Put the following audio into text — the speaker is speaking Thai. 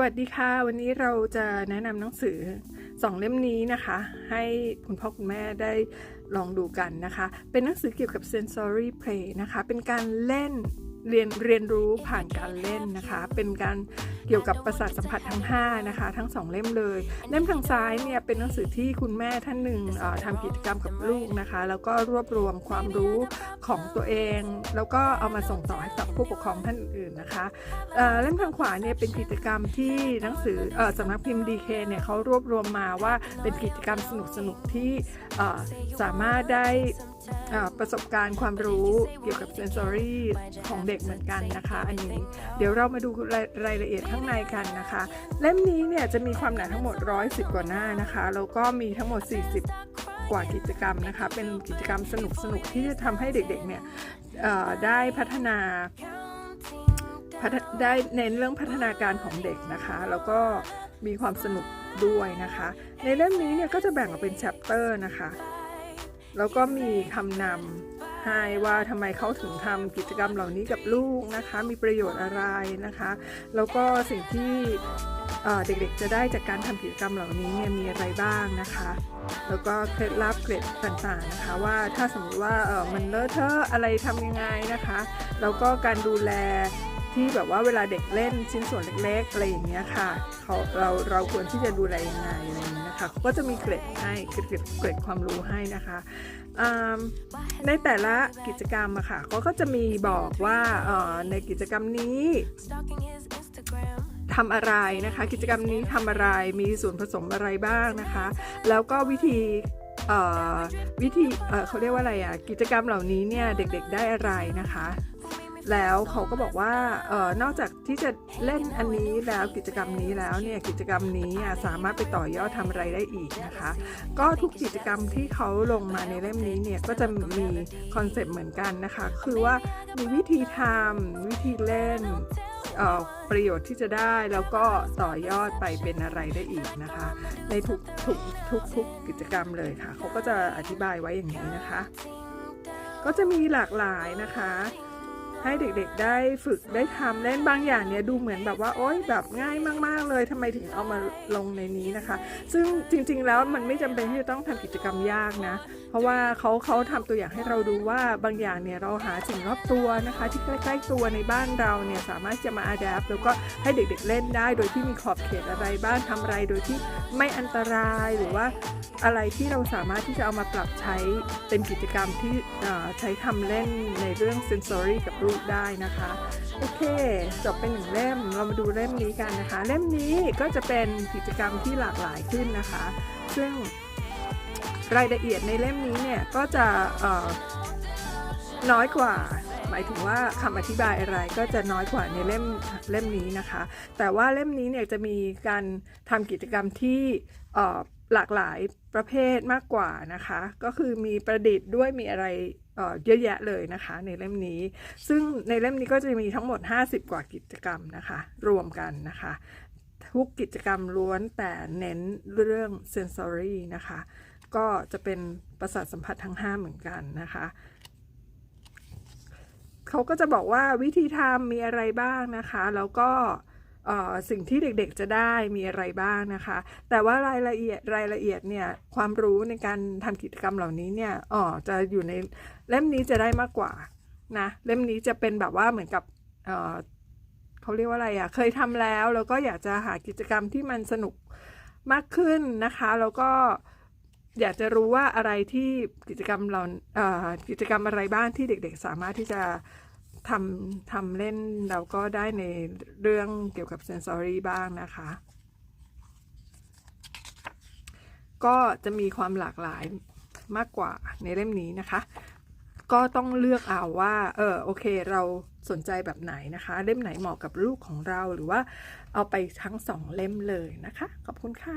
วัสดีค่ะ วันนี้เราจะแนะนำหนังสือสองเล่มนี้นะคะ ให้คุณพ่อคุณแม่ได้ลองดูกันนะคะ เป็นหนังสือเกี่ยวกับ sensory play นะคะ เป็นการเล่นเรียนเรียนรู้ผ่านการเล่นนะคะ เป็นการ เกี่ยวกับประสาทสัมผัสทั้ง 5 นะคะ ทั้ง 2 เล่มเลย เล่มทางซ้ายเนี่ยเป็นหนังสือที่คุณแม่ท่านหนึ่งเอ่อทำกิจกรรมกับลูกนะคะ แล้วก็รวบรวมความรู้ของตัวเอง แล้วก็เอามาส่งต่อให้กับผู้ปกครองท่านอื่นๆนะคะเล่มทางขวาเนี่ยเป็นกิจกรรมที่หนังสืออสำนักพิมพ์ดีเคเนี่ยเขารวบรวมมาว่าเป็นกิจกรรมสนุกๆที่เอ่สามารถได้ประสบการณ์ความรู้เกี่ยวกับเซนซอรี่ของเด็กเหมือนกันนะคะ อันนี้ เดี๋ยวเรามาดูรายรายละเอียดข้างในกันนะคะ เล่มนี้เนี่ยจะมีความหนาทั้งหมด 110 กว่าหน้านะคะ แล้วก็มีทั้งหมด 40 กว่ากิจกรรมนะคะ เป็นกิจกรรมสนุกๆที่จะทำให้เด็กๆเนี่ยได้พัฒนาได้เน้นเรื่องพัฒนาการของเด็กนะคะ แล้วก็มีความสนุกด้วยนะคะ ในเล่มนี้เนี่ยก็จะแบ่งออกเป็นแชปเตอร์นะคะ แล้วก็มีคำนำ ให้ว่าทำไมเขาถึงทำกิจกรรมเหล่านี้กับลูกนะคะ มีประโยชน์อะไรนะคะ แล้วก็สิ่งที่ เด็กๆจะได้จากการทำกิจกรรมเหล่านี้เนี่ยมีอะไรบ้างนะคะ แล้วก็เคล็ดลับเกร็ดต่างๆนะคะ ว่าถ้าสมมติว่าเออมันเลอะเทอะอะไรทำยังไงนะคะ แล้วก็การดูแลที่แบบว่าเวลาเด็กเล่นชิ้นส่วนเล็กๆอะไรอย่างเงี้ยค่ะเขาเราเราควรที่จะดูแลยังไงอะไรอย่างเงี้ยนะคะเขาก็จะมีเกร็ดให้เกร็ดเกร็ดความรู้ให้นะคะในแต่ละกิจกรรมอะค่ะเขาก็จะมีบอกว่าในกิจกรรมนี้ ทำอะไรนะคะ กิจกรรมนี้ทำอะไรมีส่วนผสมอะไรบ้างนะคะ แล้วก็วิธีวิธีเขาเรียกว่าอะไรอะกิจกรรมเหล่านี้เนี่ยเด็กๆได้อะไรนะคะแล้วเขาก็บอกว่าออนอกจากที่จะเล่นอันนี้แล้วกิจกรรมนี้แล้วเนี่ยกิจกรรมนี้สามารถไปต่อยอดทำอะไรได้อีกนะคะ ก็ทุกกิจกรรมที่เขาลงมาในเล่มนี้เนี่ยก็จะมีคอนเซปต์เหมือนกันนะคะ คือว่ามีวิธีทำวิธีเล่น ประโยชน์ที่จะได้แล้วก็ต่อยอดไปเป็นอะไรได้อีกนะคะ ในทุกทุกทุกทุกกิจกรรมเลยค่ะ เขาก็จะอธิบายไว้อย่างนี้นะคะ ก็จะมีหลากหลายนะคะ ให้เด็กๆได้ฝึกได้ทำเล่นบางอย่างเนี่ยดูเหมือนแบบว่าโอ๊ยแบบง่ายมาก ๆ เลยทำไมถึงเอามาลงในนี้นะคะ ซึ่งจริงๆแล้วมันไม่จำเป็นที่จะต้องทำกิจกรรมยากนะ เพราะว่าเขาเขาทำตัวอย่างให้เราดูว่าบางอย่างเนี่ยเราหาสิ่งรอบตัวนะคะ ที่ใกล้ๆตัวในบ้านเราเนี่ยสามารถจะมาอัดแอปแล้วก็ให้เด็กๆเล่นได้ โดยที่มีขอบเขตอะไรบ้างทำอะไรโดยที่ไม่อันตรายหรือว่าอะไรที่เราสามารถที่จะเอามาปรับใช้เป็นกิจกรรมที่ใช้ทำเล่นในเรื่อง sensory กับลูกได้นะคะ โอเค จบเป็นหนึ่งเล่ม เรามาดูเล่มนี้กันนะคะ เล่มนี้ก็จะเป็นกิจกรรมที่หลากหลายขึ้นนะคะ ซึ่งรายละเอียดในเล่มนี้เนี่ยก็จะน้อยกว่าหมายถึงว่าคำอธิบายอะไรก็จะน้อยกว่าในเล่มเล่มนี้นะคะ แต่ว่าเล่มนี้เนี่ยจะมีการทำกิจกรรมที่หลากหลายประเภทมากกว่านะคะ ก็คือมีประดิษฐ์ด้วยมีอะไร เยอะแยะเลยนะคะ ในเล่มนี้ ซึ่งในเล่มนี้ก็จะมีทั้งหมด 50 กว่ากิจกรรมนะคะ รวมกันนะคะ ทุกกิจกรรมล้วนแต่เน้นเรื่อง sensory นะคะ ก็จะเป็นประสาทสัมผัสทั้ง 5 เหมือนกันนะคะเขาก็จะบอกว่าวิธีทำมีอะไรบ้างนะคะ แล้วก็ สิ่งที่เด็กๆจะได้มีอะไรบ้างนะคะ แต่ว่ารายละเอียดรายละเอียดเนี่ยความรู้ในการทำกิจกรรมเหล่านี้เนี่ยอ๋อจะอยู่ในเล่มนี้จะได้มากกว่านะเล่มนี้จะเป็นแบบว่าเหมือนกับเเขาเรียกว่าอะไรอะ่ะเคยทำแล้วแล้วก็อยากจะหากิจกรรมที่มันสนุกมากขึ้นนะคะ แล้วก็อยากจะรู้ว่าอะไรที่กิจกรรมเรากิจกรรมอะไรบ้างที่เด็กๆ สามารถที่จะ ทำทำเล่นเราก็ได้ในเรื่องเกี่ยวกับเซนซอรี่บ้างนะคะ ก็จะมีความหลากหลายมากกว่าในเล่มนี้นะคะ ก็ต้องเลือกเอาว่า เออโอเค เราสนใจแบบไหนนะคะ เล่มไหนเหมาะกับลูกของเราหรือว่าเอาไปทั้งสองเล่มเลยนะคะ ขอบคุณค่ะ